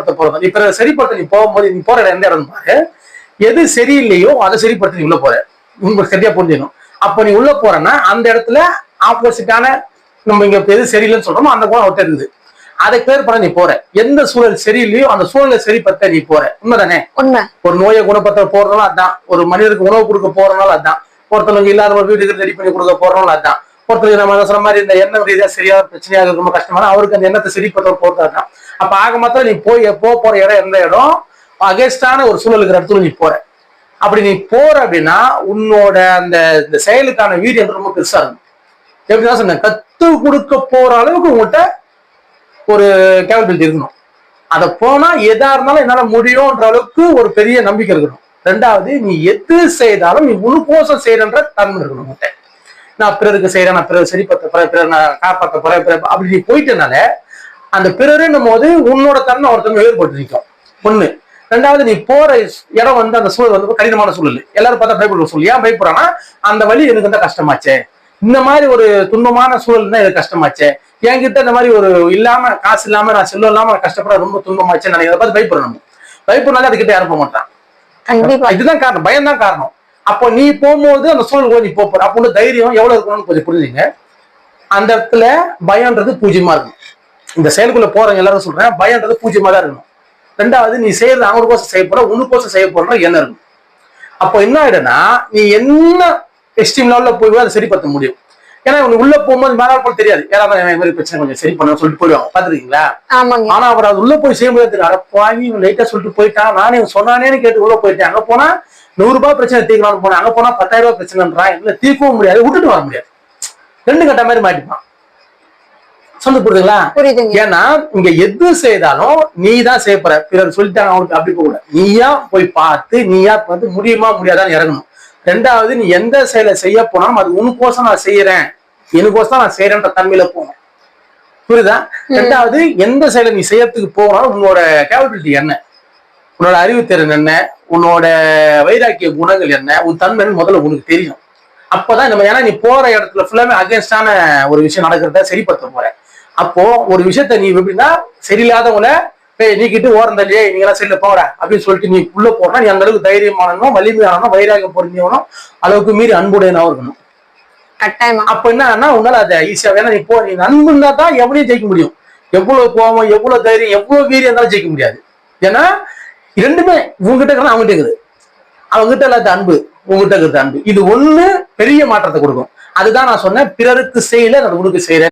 சரிப்படுத்த போறது பிறரை சரிப்படுத்த நீ போகும்போது நீ போற இடம் எந்த இடம் பாரு. எது சரியில்லையோ அதை சரிப்படுத்த நீ உள்ள போற. உங்களுக்கு சரியா புரிஞ்சுக்கணும் அப்ப நீ உள்ள போறன்னா அந்த இடத்துல ஆப்போசிட்டான நம்ம இங்க எது சரியில்லைன்னு சொல்றோமோ அந்த குணம் அவர்கிட்ட இருக்குது. அதை கிளியர் பண்ண நீ போற. எந்த சூழல் சரியில்லையோ அந்த சூழலை சரிப்படுத்த நீ போற. உண்மைதானே? உண்மை. ஒரு நோயை குணப்படுத்த போறதுனால அதான். ஒரு மனிதருக்கு உணவு கொடுக்க போறதுனால அதான். ஒருத்தவங்க இல்லாத ஒரு வீட்டுக்கு ரெடி பண்ணி கொடுக்க போறதுனால அதான். ஒருத்தருக்கு நம்ம சொன்ன மாதிரி இந்த எண்ணம் ரீதியா சரியான பிரச்சனையாக இருக்கு, ரொம்ப கஷ்டமான அவருக்கு அந்த எண்ணத்தை சரிப்படுத்த போறது அப்போ அப்ப ஆக மாத்திரம் நீ போய் போக போற இடம் எந்த இடம்? அகேன்ஸ்டான ஒரு சூழல் இருக்கிற இடத்துல நீ போற. அப்படி நீ போற அப்படின்னா உன்னோட அந்த இந்த செயலுக்கான வீரியம் ரொம்ப பெருசா இருக்கும். எப்படின்னா சொன்னேன்? கத்து கொடுக்க போற அளவுக்கு உங்கள்கிட்ட ஒரு கேபபிலிட்டி இருக்கணும். அதை போனா எதா இருந்தாலும் என்னால முடியும்ன்ற அளவுக்கு ஒரு பெரிய நம்பிக்கை இருக்கணும். ரெண்டாவது நீ எது செய்தாலும் நீ உனக்கோசம் செய்யணுன்ற தன்மை இருக்கணும் உங்கள்கிட்ட நான் பிறருக்கு செய்யறேன் நான் பிறர் சரிப்படுத்த போறேன் பிறர் நான் காப்பாற்ற போறேன் பிறர் அப்படி நீ போயிட்டனால அந்த பிறருன்னும் போது உன்னோட தன்மை ஒருத்தன் வேறுபட்டு நிற்கும் ஒண்ணு. ரெண்டாவது நீ போற இடம் வந்து அந்த சூழல் வந்து கடினமான சூழல். எல்லாரும் பார்த்தா பயப்படுற சூழல். ஏன் பயப்படுறான்னா அந்த வழி எனக்கு வந்து கஷ்டமாச்சே. இந்த மாதிரி ஒரு துன்பமான சூழல் தான் எனக்கு கஷ்டமாச்சே. என்கிட்ட இந்த மாதிரி ஒரு இல்லாம காசு இல்லாம நான் செல்வம் இல்லாம கஷ்டப்பட ரொம்ப துன்பமாச்சே நான் இதை பார்த்து பயப்படணும் பயப்படனாலே அதுக்கிட்ட யாரும் போக மாட்டான். இதுதான் காரணம். பயம் தான் காரணம். அப்போ நீ போகும்போது அந்த சூழலுக்குள்ள நீ போற. அப்போ தைரியம் எவ்வளவு இருக்கணும்னு கொஞ்சம் புரிஞ்சுங்க. அந்த இடத்துல பயம்ன்றது பூஜ்யமா இருக்கும் இந்த செயலுக்குள்ள போறவங்க எல்லாரும் சொல்றேன் பயம்ன்றது பூஜ்யமா தான் இருக்கணும். ரெண்டாவது நீ செய்யறது அவங்களுக்கோசம் செய்ய போற உனக்கோசம் செய்ய போற எண்ணம் இருக்கும் அப்போ என்ன ஆயிடும்னா நீ என்ன எஸ்டீம் லெவல்ல போய் அதை சரிப்படுத்த முடியும். ஏன்னா உனக்கு உள்ள போகும்போது மேலாள் போல தெரியாது. ஏன்னா மாதிரி பிரச்சனை கொஞ்சம் சரி பண்ண சொல்லிட்டு போயிடுவாங்க பாத்துருக்கீங்களா ஆனா அவர் அது உள்ள போய் செய்யும்போது தெரியும் அடப்பாவி லைட்டா சொல்லிட்டு போயிட்டான். நானே சொன்னானேன்னு கேட்டு உள்ள போயிட்டேன். அங்க போனா நூறு ரூபாய் பிரச்சனை தீர்க்கலாம்னு போனேன் அங்க போனா பத்தாயிரம் ரூபாய் பிரச்சனைன்றான் இல்ல தீர்க்கவும் முடியாது விட்டுட்டு வர முடியாது. ரெண்டு கட்ட மாதிரி மாட்டிப்பான். சொல்லு புரியுதுங்களா? புரியுதுங்க. ஏன்னா இங்க எது செய்தாலும் நீ தான் செய்ய போற. பிறர் சொல்லிட்டாங்க அவனுக்கு அப்படி போக கூடாது நீயா போய் பார்த்து நீயா பார்த்து முடியுமா முடியாதான்னு இறங்கணும். ரெண்டாவது நீ எந்த செயலை செய்ய போனாலும் அது உனக்கோசம் நான் செய்யறேன். எனக்கோசம் நான் செய்யறேன்ற தன்மையில போகணும். புரியுதா? ரெண்டாவது எந்த செயலை நீ செய்யறதுக்கு போகணும் உன்னோட கேபபிலிட்டி என்ன? உன்னோட அறிவுத்திறன் என்ன? உன்னோட வைராக்கிய குணங்கள் என்ன? உன் தன்மைன்னு முதல்ல உனக்கு தெரியும். அப்பதான் நம்ம ஏன்னா நீ போற இடத்துல ஃபுல்லாமே அகேன்ஸ்டான ஒரு விஷயம் நடக்கிறத சரிப்படுத்த போற. அப்போ ஒரு விஷயத்த நீ எப்படின்னா சரியில்லாதவங்கள "ஏய், நீக்கிட்டு ஓரம் தள்ளியே நீங்க எல்லாம் சரியில்ல போற அப்படின்னு சொல்லிட்டு நீ உள்ள போனா நீ அந்த அளவுக்கு தைரியமானனும் வலிமையானனும் வைராகியம் பொருந்தியவனும் அளவுக்கு மீறி அன்புடையனாவும் இருக்கணும். கட்டாயமா. அப்ப என்னன்னா உன்னால அதை ஈஸியா வேணா நீ போ நீ அன்பு இருந்தா தான் எவனையும் ஜெயிக்க முடியும். எவ்வளவு கோபம் எவ்வளவு தைரியம் எவ்வளவு வீரியம் இருந்தாலும் ஜெயிக்க முடியாது. ஏன்னா ரெண்டுமே உங்ககிட்ட இருக்கிற அவங்ககிட்ட இருக்குது. அவங்ககிட்ட இல்லாத அன்பு உங்ககிட்ட இருக்கிறது அன்பு. இது ஒண்ணு பெரிய மாற்றத்தை கொடுக்கும். அதுதான் நான் சொன்னேன் பிறருக்கு செய்யல நான் உனக்கு செய்யறேன்.